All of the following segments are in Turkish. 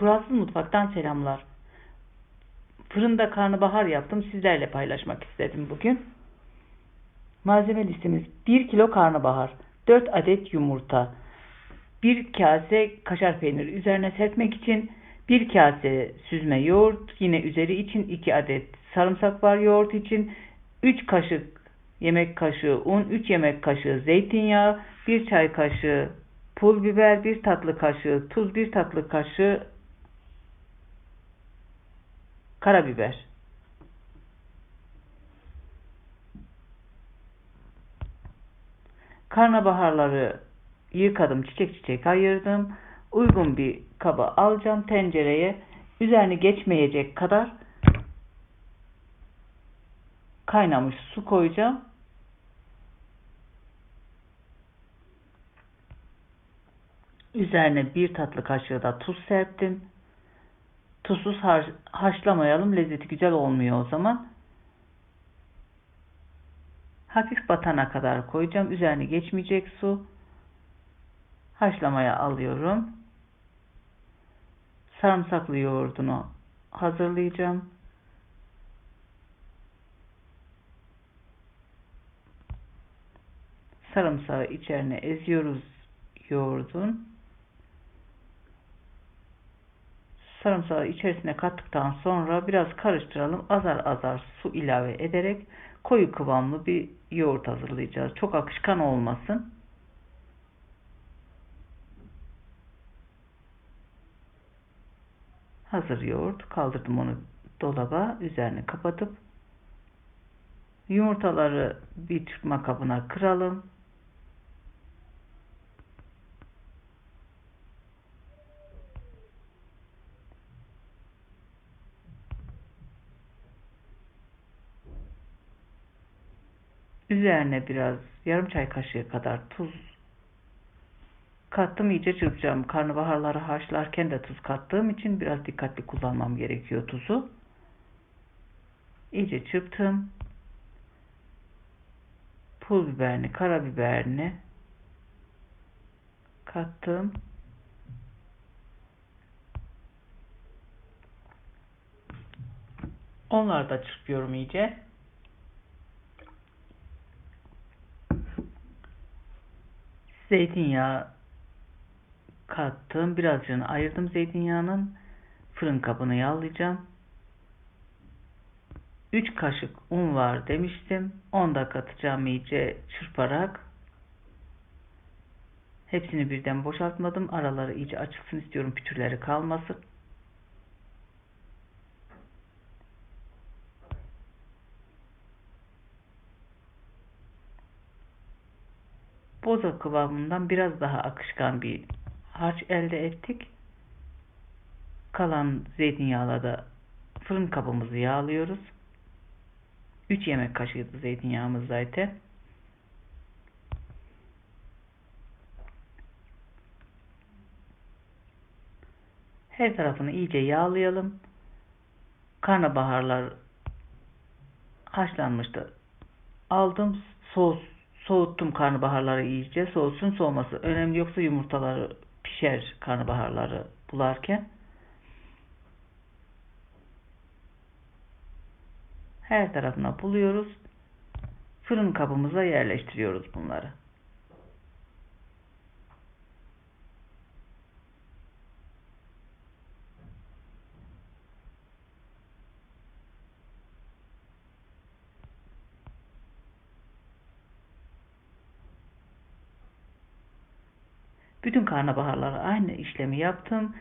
Kuralsız Mutfak'tan selamlar. Fırında karnabahar yaptım. Sizlerle paylaşmak istedim bugün. Malzeme listemiz 1 kilo karnabahar, 4 adet yumurta, 1 kase kaşar peyniri üzerine serpmek için 1 kase süzme yoğurt, yine üzeri için 2 adet sarımsak var yoğurt için, 3 kaşık yemek kaşığı un, 3 yemek kaşığı zeytinyağı, 1 çay kaşığı pul biber, 1 tatlı kaşığı tuz, 1 tatlı kaşığı karabiber. Karnabaharları yıkadım, çiçek çiçek ayırdım. Uygun bir kaba alacağım tencereye. Üzerini geçmeyecek kadar kaynamış su koyacağım. Üzerine bir tatlı kaşığı da tuz serptim. Tuzsuz haşlamayalım. Lezzeti güzel olmuyor o zaman. Hafif batana kadar koyacağım. Üzerine geçmeyecek su. Haşlamaya alıyorum. Sarımsaklı yoğurdunu hazırlayacağım. Sarımsağı içerine eziyoruz yoğurdun. Sarımsağı içerisine kattıktan sonra biraz karıştıralım. Azar azar su ilave ederek koyu kıvamlı bir yoğurt hazırlayacağız. Çok akışkan olmasın. Hazır yoğurt. Kaldırdım onu dolaba. Üzerini kapatıp yumurtaları bir çırpma kabına kıralım. Üzerine biraz yarım çay kaşığı kadar tuz kattım. iyice çırpacağım. Karnabaharları haşlarken de tuz kattığım için biraz dikkatli kullanmam gerekiyor tuzu. İyice çırptım. Pul biberini, karabiberini kattım. Onları da çırpıyorum iyice. Zeytinyağı kattım. Birazcını ayırdım zeytinyağının. Fırın kabını yağlayacağım. 3 kaşık un var demiştim. 10 da katacağım iyice çırparak. Hepsini birden boşaltmadım. Araları iyice açılsın istiyorum. Pütürleri kalmasın. Boza kıvamından biraz daha akışkan bir harç elde ettik. Kalan zeytinyağla da fırın kabımızı yağlıyoruz. 3 yemek kaşığı zeytinyağımız zaten. Her tarafını iyice yağlayalım. Karnabaharlar haşlanmıştı. Aldım sos Soğuttum karnabaharları iyice. Soğusun soğuması. Önemli yoksa yumurtaları pişer karnabaharları bularken. Her tarafına buluyoruz. Fırın kabımıza yerleştiriyoruz bunları. Bütün karnabaharlara aynı işlemi yaptım.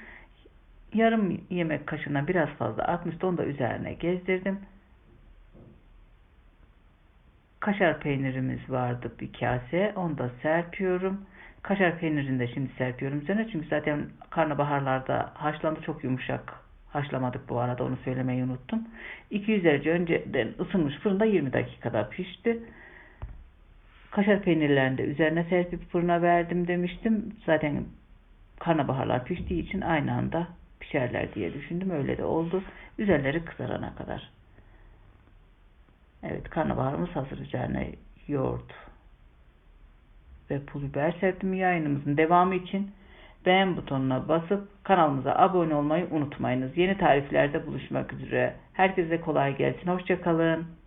Yarım yemek kaşığına biraz fazla atmıştı. Onu da üzerine gezdirdim. Kaşar peynirimiz vardı bir kase. Onu da serpiyorum. Kaşar peynirini de şimdi serpiyorum üzerine. Çünkü zaten karnabaharlarda haşlandı çok yumuşak. Haşlamadık bu arada onu söylemeyi unuttum. 200 derece önceden ısınmış fırında 20 dakikada pişti. Kaşar peynirlerini de üzerine serpip fırına verdim demiştim. Zaten karnabaharlar piştiği için aynı anda pişerler diye düşündüm. Öyle de oldu. Üzerleri kızarana kadar. Evet karnabaharımız hazır. Üzerine yoğurt ve pul biber serptim yayınımızın devamı için beğen butonuna basıp kanalımıza abone olmayı unutmayınız. Yeni tariflerde buluşmak üzere. Herkese kolay gelsin. Hoşçakalın.